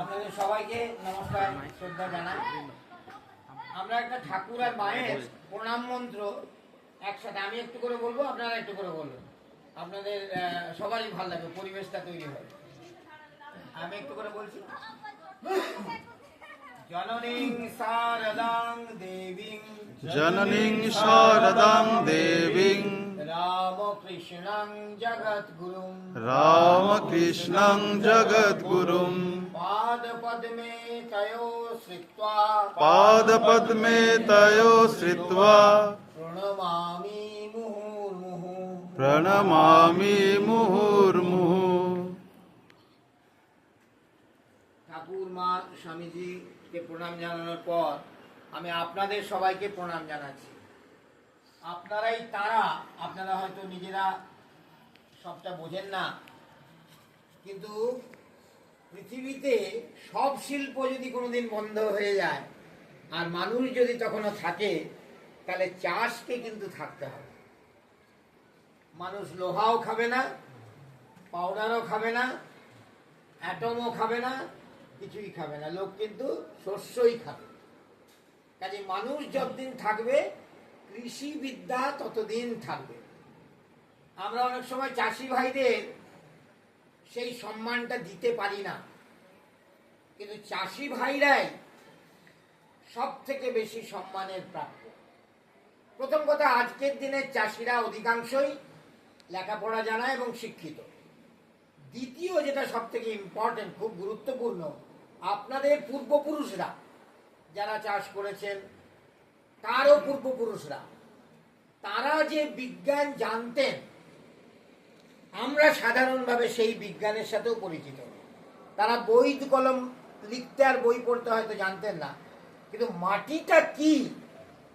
আপনাদের সবাইকে নমস্কার, শ্রদ্ধা জানাই। আমরা একটা ঠাকুর আর মায়ের প্রণাম মন্ত্র একসাথে, আমি একটু করে বলব, আপনারা একটু করে বলবেন। আপনাদের সবারই ভালো লাগবে, পরিবেশটা তৈরি হবে। আমি একটু করে বলছি। জননীং সারদাং দেবীং। জননীং সারদাং দেবীং। রামকৃষ্ণং জগদ্গুরুং रामकृष्णं जगद्गुरुं पादपद्मे तयो श्रित्वा पादपद्मे तयो श्रित्वा प्रणमामि मुहुर्मुहुः प्रणमामि मुहुर्मुहुः ঠাকুর মা স্বামীজিকে প্রণাম জানানোর পর আমি আপনাদের সবাইকে প্রণাম জানাচ্ছি আপনারাই তারা, আপনারা হয়তো নিজেরা সবটা বোঝেন না। কিন্তু পৃথিবীতে সব শিল্প যদি কোনোদিন বন্ধ হয়ে যায়, আর মানুষ যদি তখনও থাকে, তাহলে চাষকে কিন্তু থাকতে হবে। মানুষ লোহাও খাবে না, পাউডারও খাবে না, অ্যাটমও খাবে না, কিছুই খাবে না। লোক কিন্তু শস্যই খাবে। কাজে মানুষ যতদিন থাকবে কৃষিবিদ্যা ততদিন থাকবে। আমরা অনেক সময় চাষি ভাইদের সেই সম্মানটা দিতে পারি না। কিন্তু চাষি ভাইরাই সব থেকে বেশি সম্মানের প্রাপ্য। প্রথম কথা, আজকের দিনের চাষিরা অধিকাংশই লেখাপড়া জানা এবং শিক্ষিত। দ্বিতীয় যেটা সব থেকে ইম্পর্টেন্ট খুব গুরুত্বপূর্ণ, আপনাদের পূর্বপুরুষরা যারা চাষ করেছেন তারও পূর্বপুরুষরা। তারা যে বিজ্ঞান জানতেন, আমরা সাধারণভাবে সেই বিজ্ঞানের সাথেও পরিচিত। তারা বই কলম লিখতে আর বই পড়তে হয়তো জানতেন না। কিন্তু মাটিটা কি?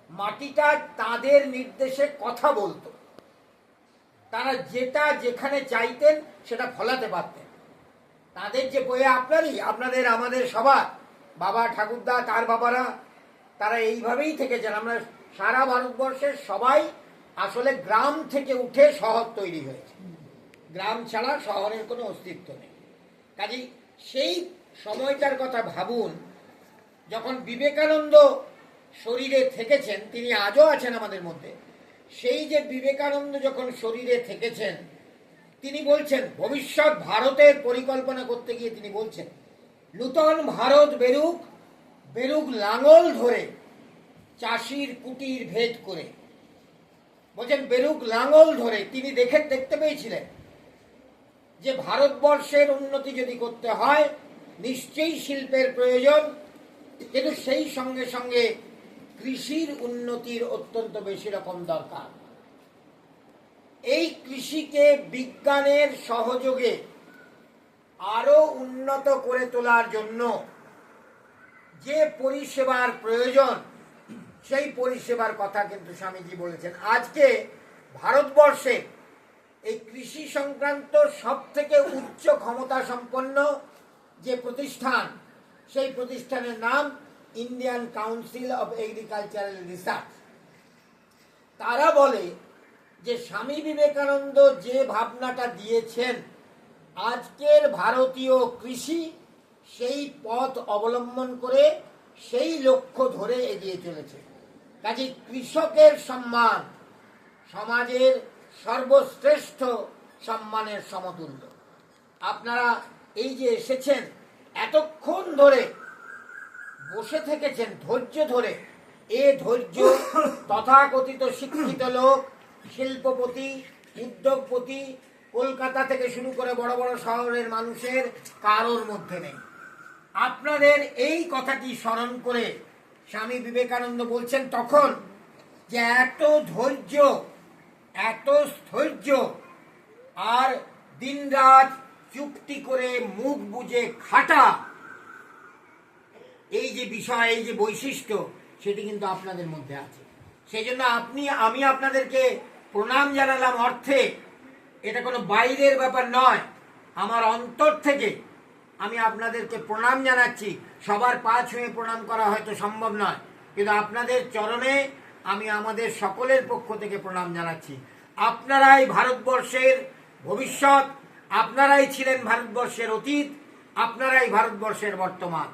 মাটিটা তাদের নির্দেশে কথা বলতো। তারা যেটা যেখানে চাইতেন, সেটা ফলাতে পারতেন। তাদের যে বইয়ে আপনারই, আপনাদের, আমাদের সবার, বাবা ঠাকুরদা, তার বাবারা তারা এইভাবেই থেকেছেন। আমরা সারা ভারতবর্ষের সবাই আসলে গ্রাম থেকে উঠে শহর তৈরি হয়েছে। গ্রাম ছাড়া শহরের কোনো অস্তিত্ব নেই। কাজেই সেই সময়টার কথা ভাবুন, যখন বিবেকানন্দ শরীরে থেকেছেন, তিনি আজও আছেন আমাদের মধ্যে, সেই যে বিবেকানন্দ যখন শরীরে থেকেছেন, তিনি বলছেন, ভবিষ্যৎ ভারতের পরিকল্পনা করতে গিয়ে তিনি বলছেন, নূতন ভারত বেরুক বেরুক লাঙল ধরে, চাষির কুটির ভেদ করে। বলছেন, বেরুক লাঙল ধরে। তিনি দেখে, দেখতে পেয়েছিলেন যে ভারতবর্ষের উন্নতি যদি করতে হয়, নিশ্চয়ই শিল্পের প্রয়োজন। কিন্তু সেই সঙ্গে সঙ্গে কৃষির উন্নতির অত্যন্ত বেশি রকম দরকার। এই কৃষিকে বিজ্ঞানের সহযোগে আরও উন্নত করে তোলার জন্য যে পরিষেবার প্রয়োজন, সেই পরিষেবার কথা কিন্তু স্বামীজি বলেছেন। আজকে ভারতবর্ষে এই কৃষি সংক্রান্ত সব থেকে উচ্চ ক্ষমতা সম্পন্ন যে প্রতিষ্ঠান, সেই প্রতিষ্ঠানের নাম Indian council of agricultural research তারা বলে যে স্বামী বিবেকানন্দ যে ভাবনাটা দিয়েছেন, আজকের ভারতীয় কৃষি সেই পথ অবলম্বন করে সেই লক্ষ্য ধরে এগিয়ে চলেছে। কাজে কৃষকের সম্মান, সমাজের সর্বশ্রেষ্ঠ সম্মানের সমতুল্য। আপনারা এই যে এসেছেন, এতক্ষণ ধরে বসে থেকেছেন, ধৈর্য ধরে, এ ধৈর্য তথাকথিত শিক্ষিত লোক, শিল্পপতি, উদ্যোগপতি, কলকাতা থেকে শুরু করে বড় বড় শহরের মানুষের কারোর মধ্যে নেই। আপনাদের এই কথাটি স্মরণ করে স্বামী বিবেকানন্দ বলছেন, তখন যে এত ধৈর্য, এত স্থৈর্য আর দিনরাত চুক্তি করে মুখ বুঝে খাটা, এই যে বিষয়, এই যে বৈশিষ্ট্য, সেটি কিন্তু আপনাদের মধ্যে আছে। সেই জন্য আপনি, আমি আপনাদেরকে প্রণাম জানালাম অর্থে। এটা কোনো বাইরের ব্যাপার নয়, আমার অন্তর থেকে আমি আপনাদেরকে প্রণাম জানাচ্ছি। সবার পা ছুঁয়ে প্রণাম করা হয়তো সম্ভব নয়, কিন্তু আপনাদের চরণে আমি আমাদের সকলের পক্ষ থেকে প্রণাম জানাচ্ছি। আপনারাই ভারতবর্ষের ভবিষ্যৎ, আপনারাই ছিলেন ভারতবর্ষের অতীত, আপনারাই ভারতবর্ষের বর্তমান।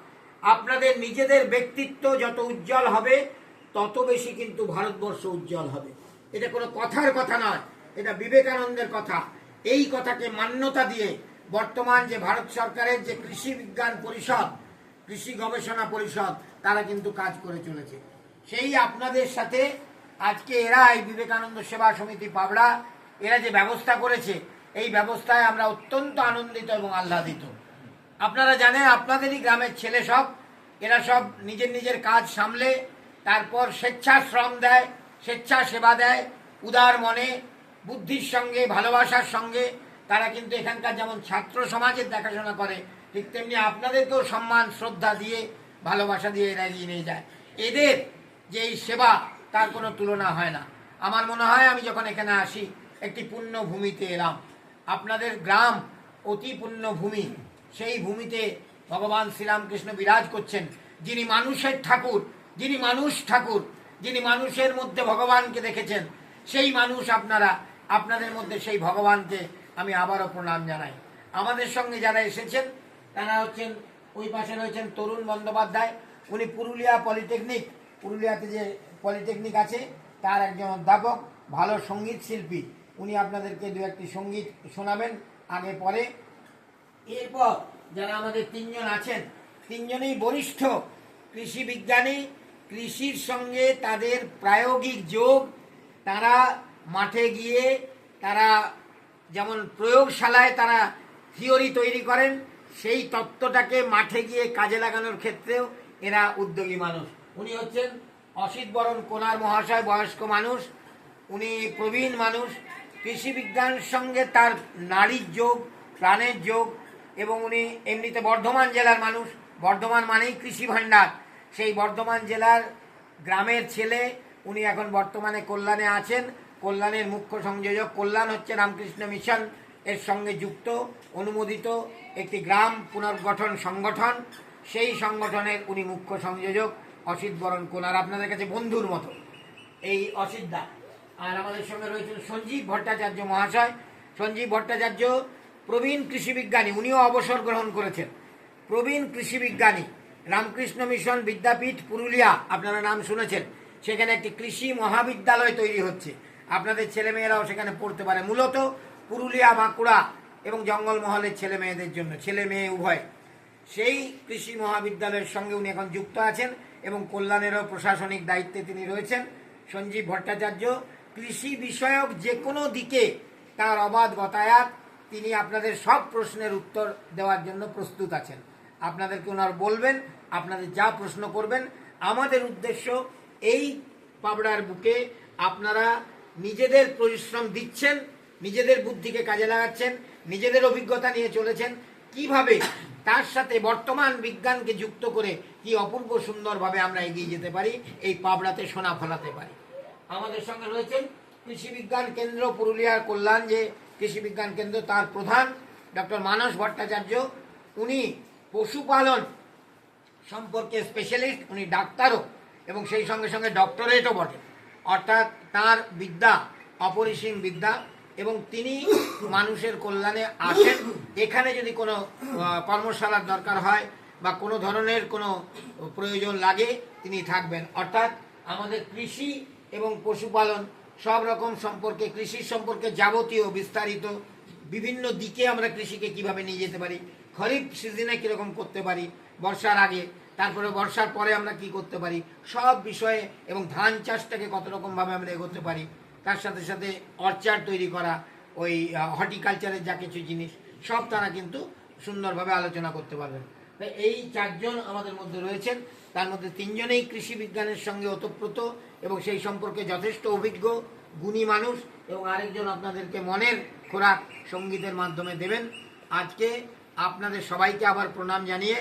আপনাদের নিজেদের ব্যক্তিত্ব যত উজ্জ্বল হবে, তত বেশি কিন্তু ভারতবর্ষ উজ্জ্বল হবে। এটা কোনো কথার কথা নয়, এটা বিবেকানন্দের কথা। এই কথাকে মান্যতা দিয়ে বর্তমান যে ভারত সরকারের যে কৃষি বিজ্ঞান পরিষদ, কৃষি গবেষণা পরিষদ, তারা কিন্তু কাজ করে চলেছে। সেই আপনাদের সাথে আজকে এরা এই বিবেকানন্দ সেবা সমিতি পাবড়া, এরা যে ব্যবস্থা করেছে, এই ব্যবস্থায় আমরা অত্যন্ত আনন্দিত এবং আহ্লাদিত। আপনারা জানেন, আপনাদেরই গ্রামের ছেলে সব, এরা সব নিজের নিজের কাজ সামলে, তারপর স্বেচ্ছাশ্রম দেয় স্বেচ্ছা সেবা দেয়, উদার মনে, বুদ্ধির সঙ্গে, ভালোবাসার সঙ্গে তারা কিন্তু এখানকার যেমন ছাত্র সমাজের দেখাশোনা করে, ঠিক তেমনি আপনাদেরকেও সম্মান, শ্রদ্ধা দিয়ে, ভালোবাসা দিয়ে এরা এগিয়ে নিয়ে যায়। এদের যে এই সেবা, তার কোনো তুলনা হয় না। আমার মনে হয় আমি যখন এখানে আসি, একটি পুণ্য ভূমিতে এলাম। আপনাদের গ্রাম অতি ভূমি সেই ভূমিতে ভগবান শ্রীরামকৃষ্ণ বিরাজ করছেন। যিনি মানুষের ঠাকুর, যিনি মানুষ ঠাকুর, যিনি মানুষের মধ্যে ভগবানকে দেখেছেন, সেই মানুষ আপনারা, আপনাদের মধ্যে সেই ভগবানকে আমি আবারও প্রণাম জানাই। আমাদের সঙ্গে যারা এসেছেন, তারা হচ্ছেন, ওই পাশে রয়েছেন তরুণ বন্দ্যোপাধ্যায়। উনি পুরুলিয়া পলিটেকনিক, পুরুলিয়াতে যে পলিটেকনিক আছে, তার একজন অধ্যাপক, ভালো সংগীত শিল্পী। উনি আপনাদেরকে দু একটি সংগীত শোনাবেন আগে পরে। এরপর যারা আমাদের তিনজন আছেন, তিনজনেই বরিষ্ঠ কৃষি বিজ্ঞানী, কৃষির সঙ্গে তাদের প্রায়োগিক যোগ, তারা মাঠে গিয়ে, তারা যেমন প্রয়োগশালায় তারা থিওরি তৈরি করেন, সেই তত্ত্বটাকে মাঠে গিয়ে কাজে লাগানোর ক্ষেত্রেও এরা উদ্যোগী মানুষ। উনি হচ্ছেন অসিত বরণ কোনার মহাশয়, বয়স্ক মানুষ, উনি প্রবীণ মানুষ। কৃষি বিজ্ঞানের সঙ্গে তার নারীর যোগ, প্রাণের যোগ, এবং উনি এমনিতে বর্ধমান জেলার মানুষ। বর্ধমান মানেই কৃষি ভাণ্ডার। সেই বর্ধমান জেলার গ্রামের ছেলে, উনি এখন বর্তমানে কল্যাণে আছেন। কল্যাণের মুখ্য সংযোজক। কল্যাণ হচ্ছে রামকৃষ্ণ মিশন, এর সঙ্গে যুক্ত, অনুমোদিত একটি গ্রাম পুনর্গঠন সংগঠন। সেই সংগঠনের উনি মুখ্য সংযোজক, অসিত বরণ কোনার আপনাদের কাছে বন্ধুর মতো। এই অসিত দা। আর আমাদের সঙ্গে রয়েছেন সঞ্জীব ভট্টাচার্য মহাশয়। সঞ্জীব ভট্টাচার্য প্রবীণ কৃষিবিজ্ঞানী উনিও অবসর গ্রহণ করেছেন। প্রবীণ কৃষিবিজ্ঞানী রামকৃষ্ণ মিশন বিদ্যাপীঠ পুরুলিয়া, আপনারা নাম শুনেছেন। সেখানে একটি কৃষি মহাবিদ্যালয় তৈরি হচ্ছে। আপনাদের ছেলেমেয়েরাও সেখানে পড়তে পারে। মূলত পুরুলিয়া, বাঁকুড়া এবং জঙ্গলমহলের ছেলে মেয়েদের জন্য ছেলে মেয়ে উভয়। সেই কৃষি মহাবিদ্যালয়ের সঙ্গে উনি এখন যুক্ত আছেন এবং কল্যাণেরও প্রশাসনিক দায়িত্বে তিনি রয়েছেন। সঞ্জীব ভট্টাচার্য, কৃষি বিষয়ক যে কোনো দিকে তার অবাধ গতায়াত তিনি আপনাদের সব প্রশ্নের উত্তর দেওয়ার জন্য প্রস্তুত আছেন। আপনাদেরকে ওনার বলবেন, আপনাদের যা প্রশ্ন করবেন। আমাদের উদ্দেশ্য এই পাবড়ার বুকে আপনারা নিজেদের পরিশ্রম দিচ্ছেন, নিজেদের বুদ্ধিকে কাজে লাগাচ্ছেন, নিজেদের অভিজ্ঞতা নিয়ে চলেছেন। কীভাবে? তার সাথে বর্তমান বিজ্ঞানকে যুক্ত করে কি অপূর্ব সুন্দরভাবে আমরা এগিয়ে যেতে পারি, এই পাবড়াতে, সোনা ফলাতে পারি। আমাদের সঙ্গে রয়েছেন কৃষি বিজ্ঞান কেন্দ্র পুরুলিয়ার কল্যাণ যে কৃষি বিজ্ঞান কেন্দ্র, তার প্রধান ডক্টর মানস ভট্টাচার্য। উনি পশুপালন সম্পর্কে স্পেশালিস্ট উনি ডাক্তারও এবং সেই সঙ্গে সঙ্গে ডক্টরেটও বটে। অর্থাৎ তার বিদ্যা, অপরিসীম বিদ্যা, এবং তিনি মানুষের কল্যাণে আসেন। এখানে যদি কোনো কর্মশালার দরকার হয় বা কোনো ধরনের কোনো প্রয়োজন লাগে, তিনি থাকবেন। অর্থাৎ আমাদের কৃষি এবং পশুপালন সব রকম সম্পর্কে, কৃষির সম্পর্কে যাবতীয় বিস্তারিত বিভিন্ন দিকে আমরা কৃষিকে কীভাবে নিয়ে যেতে পারি, খরিফ সিজনে কীরকম করতে পারি, বর্ষার আগে তারপরে বর্ষার পরে আমরা কি করতে পারি? সব বিষয়ে এবং ধান চাষটাকে কত রকমভাবে আমরা এগোতে পারি? তার সাথে সাথে অর্চার তৈরি করা, ওই হর্টিকালচারের যা কিছু জিনিস, সব তারা কিন্তু সুন্দরভাবে আলোচনা করতে পারবেন। এই চারজন আমাদের মধ্যে রয়েছেন। তার মধ্যে তিনজনেই কৃষি বিজ্ঞানের সঙ্গে ওতপ্রোত এবং সেই সম্পর্কে যথেষ্ট অভিজ্ঞ, গুণী মানুষ এবং আরেকজন আপনাদেরকে মনের খোরাক সঙ্গীতের মাধ্যমে দেবেন। আজকে আপনাদের সবাইকে আবার প্রণাম জানিয়ে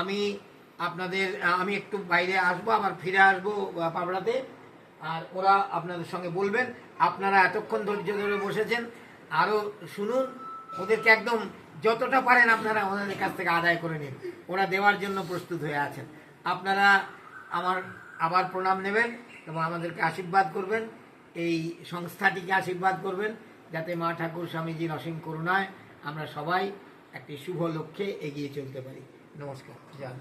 আমি আপনাদের আমি একটু বাইরে আসব, আবার ফিরে আসব পাবড়াতে আর ওরা আপনাদের সঙ্গে বলবেন, আপনারা এতক্ষণ ধৈর্য ধরে বসেছেন। আরও শুনুন, ওদেরকে একদম যতটা পারেন আপনারা ওনাদের কাছ থেকে আদায় করে নিন। ওরা দেওয়ার জন্য প্রস্তুত হয়ে আছেন। আপনারা আমার আবার প্রণাম নেবেন এবং আমাদেরকে আশীর্বাদ করবেন। এই সংস্থাটিকে আশীর্বাদ করবেন, যাতে মা ঠাকুর স্বামীজির অসীম করুণায় আমরা সবাই একটি শুভ লক্ষ্যে এগিয়ে চলতে পারি। no one's que yeah